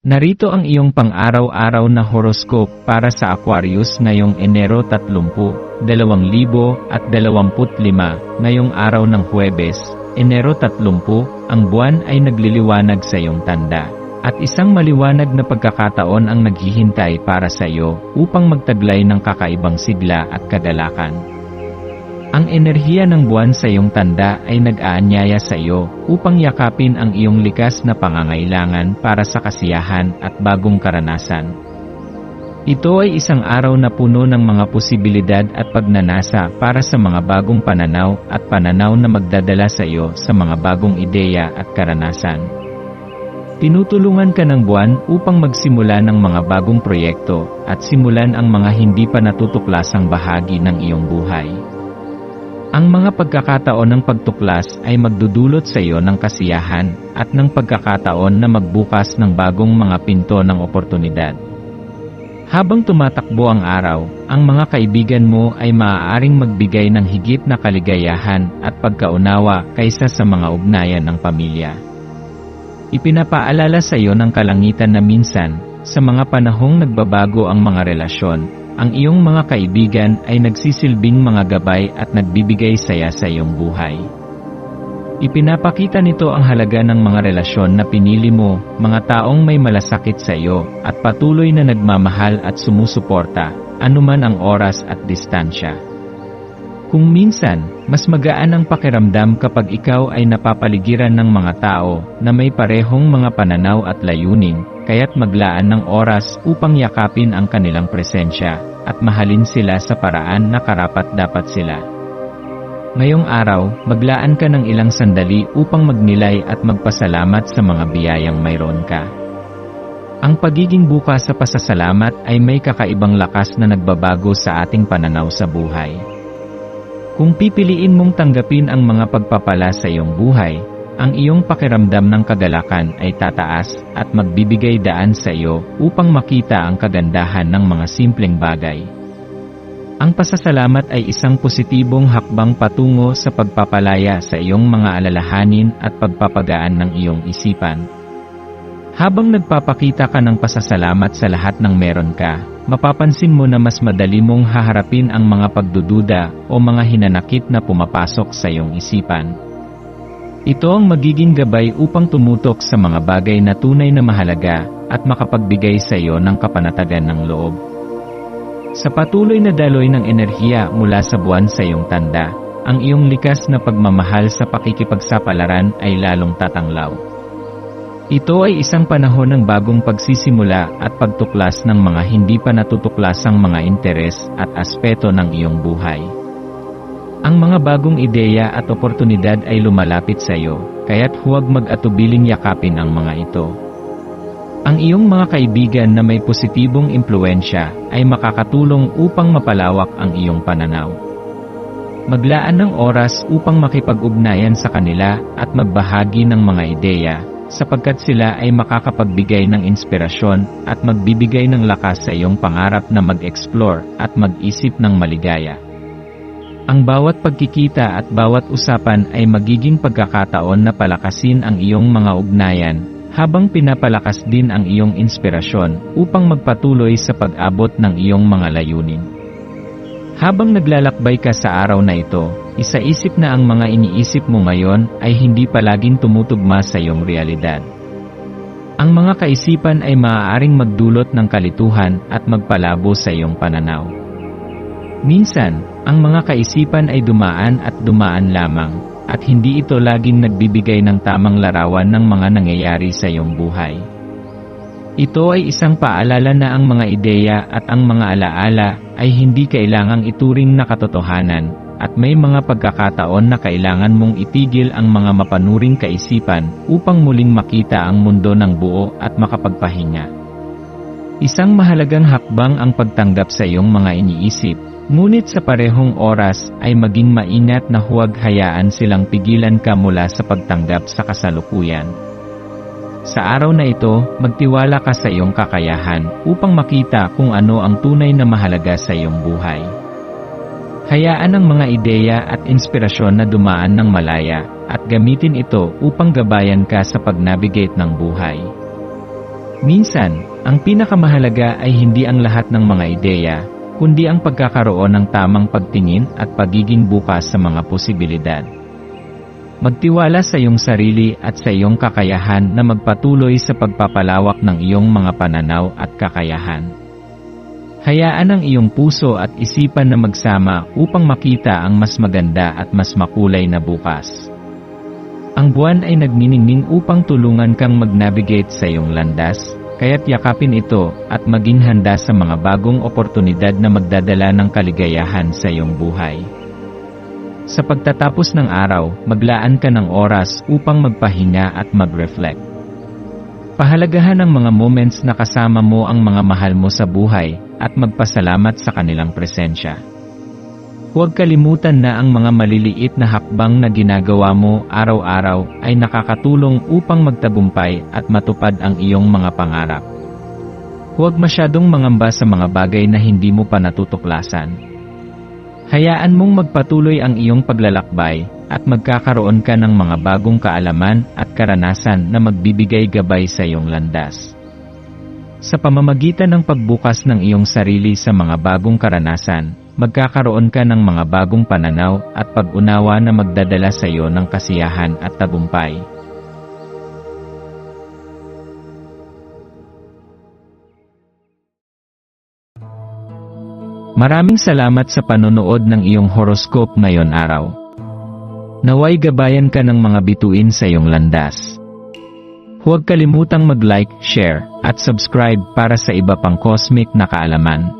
Narito ang iyong pang-araw-araw na horoscope para sa Aquarius ngayong Enero 30, 2025, ngayong araw ng Huwebes, Enero 30, ang buwan ay nagliliwanag sa iyong tanda. At isang maliwanag na pagkakataon ang naghihintay para sa iyo upang magtaglay ng kakaibang sigla at kagalakan. Ang enerhiya ng buwan sa iyong tanda ay nag-aanyaya sa iyo upang yakapin ang iyong likas na pangangailangan para sa kasiyahan at bagong karanasan. Ito ay isang araw na puno ng mga posibilidad at pagnanasa para sa mga bagong pananaw at pananaw na magdadala sa iyo sa mga bagong ideya at karanasan. Tinutulungan ka ng buwan upang magsimula ng mga bagong proyekto at simulan ang mga hindi pa natutuklasang bahagi ng iyong buhay. Ang mga pagkakataon ng pagtuklas ay magdudulot sa iyo ng kasiyahan at ng pagkakataon na magbukas ng bagong mga pinto ng oportunidad. Habang tumatakbo ang araw, ang mga kaibigan mo ay maaaring magbigay ng higit na kaligayahan at pagkaunawa kaysa sa mga ugnayan ng pamilya. Ipinapaalala sa iyo ng kalangitan na minsan, sa mga panahong nagbabago ang mga relasyon, ang iyong mga kaibigan ay nagsisilbing mga gabay at nagbibigay saya sa iyong buhay. Ipinapakita nito ang halaga ng mga relasyon na pinili mo, mga taong may malasakit sa iyo, at patuloy na nagmamahal at sumusuporta, anuman ang oras at distansya. Kung minsan, mas magaan ang pakiramdam kapag ikaw ay napapaligiran ng mga tao na may parehong mga pananaw at layunin, kaya't maglaan ng oras upang yakapin ang kanilang presensya at mahalin sila sa paraan na karapat-dapat sila. Ngayong araw, maglaan ka ng ilang sandali upang magnilay at magpasalamat sa mga biyayang mayroon ka. Ang pagiging bukas sa pasasalamat ay may kakaibang lakas na nagbabago sa ating pananaw sa buhay. Kung pipiliin mong tanggapin ang mga pagpapala sa iyong buhay, ang iyong pakiramdam ng kagalakan ay tataas at magbibigay daan sa iyo upang makita ang kagandahan ng mga simpleng bagay. Ang pasasalamat ay isang positibong hakbang patungo sa pagpapalaya sa iyong mga alalahanin at pagpapagaan ng iyong isipan. Habang nagpapakita ka ng pasasalamat sa lahat ng meron ka, mapapansin mo na mas madali mong haharapin ang mga pagdududa o mga hinanakit na pumapasok sa iyong isipan. Ito ang magiging gabay upang tumutok sa mga bagay na tunay na mahalaga at makapagbigay sa iyo ng kapanatagan ng loob. Sa patuloy na daloy ng enerhiya mula sa buwan sa iyong tanda, ang iyong likas na pagmamahal sa pakikipagsapalaran ay lalong tatanglaw. Ito ay isang panahon ng bagong pagsisimula at pagtuklas ng mga hindi pa natutuklasang mga interes at aspeto ng iyong buhay. Ang mga bagong ideya at oportunidad ay lumalapit sa iyo, kaya't huwag mag-atubiling yakapin ang mga ito. Ang iyong mga kaibigan na may positibong impluensya ay makakatulong upang mapalawak ang iyong pananaw. Maglaan ng oras upang makipag-ugnayan sa kanila at magbahagi ng mga ideya, sapagkat sila ay makakapagbigay ng inspirasyon at magbibigay ng lakas sa iyong pangarap na mag-explore at mag-isip ng maligaya. Ang bawat pagkikita at bawat usapan ay magiging pagkakataon na palakasin ang iyong mga ugnayan, habang pinapalakas din ang iyong inspirasyon upang magpatuloy sa pag-abot ng iyong mga layunin. Habang naglalakbay ka sa araw na ito, isaisip na ang mga iniisip mo ngayon ay hindi palaging tumutugma sa iyong realidad. Ang mga kaisipan ay maaaring magdulot ng kalituhan at magpalabo sa iyong pananaw. Minsan, ang mga kaisipan ay dumaan at dumaan lamang, at hindi ito laging nagbibigay ng tamang larawan ng mga nangyayari sa iyong buhay. Ito ay isang paalala na ang mga ideya at ang mga alaala ay hindi kailangang ituring na katotohanan, at may mga pagkakataon na kailangan mong itigil ang mga mapanuring kaisipan upang muling makita ang mundo ng buo at makapagpahinga. Isang mahalagang hakbang ang pagtanggap sa iyong mga iniisip, ngunit sa parehong oras ay maging maingat na huwag hayaan silang pigilan ka mula sa pagtanggap sa kasalukuyan. Sa araw na ito, magtiwala ka sa iyong kakayahan upang makita kung ano ang tunay na mahalaga sa iyong buhay. Hayaan ang mga ideya at inspirasyon na dumaan ng malaya at gamitin ito upang gabayan ka sa pag-navigate ng buhay. Minsan, ang pinakamahalaga ay hindi ang lahat ng mga ideya, kundi ang pagkakaroon ng tamang pagtingin at pagiging bukas sa mga posibilidad. Magtiwala sa iyong sarili at sa iyong kakayahan na magpatuloy sa pagpapalawak ng iyong mga pananaw at kakayahan. Hayaan ang iyong puso at isipan na magsama upang makita ang mas maganda at mas makulay na bukas. Ang buwan ay nagniningning upang tulungan kang mag-navigate sa iyong landas, kaya't yakapin ito at maging handa sa mga bagong oportunidad na magdadala ng kaligayahan sa iyong buhay. Sa pagtatapos ng araw, maglaan ka ng oras upang magpahinga at mag-reflect. Pahalagahan ang mga moments na kasama mo ang mga mahal mo sa buhay at magpasalamat sa kanilang presensya. Huwag kalimutan na ang mga maliliit na hakbang na ginagawa mo araw-araw ay nakakatulong upang magtabumpay at matupad ang iyong mga pangarap. Huwag masyadong mangamba sa mga bagay na hindi mo pa natutuklasan. Hayaan mong magpatuloy ang iyong paglalakbay at magkakaroon ka ng mga bagong kaalaman at karanasan na magbibigay gabay sa iyong landas. Sa pamamagitan ng pagbukas ng iyong sarili sa mga bagong karanasan, magkakaroon ka ng mga bagong pananaw at pag-unawa na magdadala sa iyo ng kasiyahan at tagumpay. Maraming salamat sa panonood ng iyong horoscope ngayon araw. Naway gabayan ka ng mga bituin sa iyong landas. Huwag kalimutang mag-like, share, at subscribe para sa iba pang cosmic na kaalaman.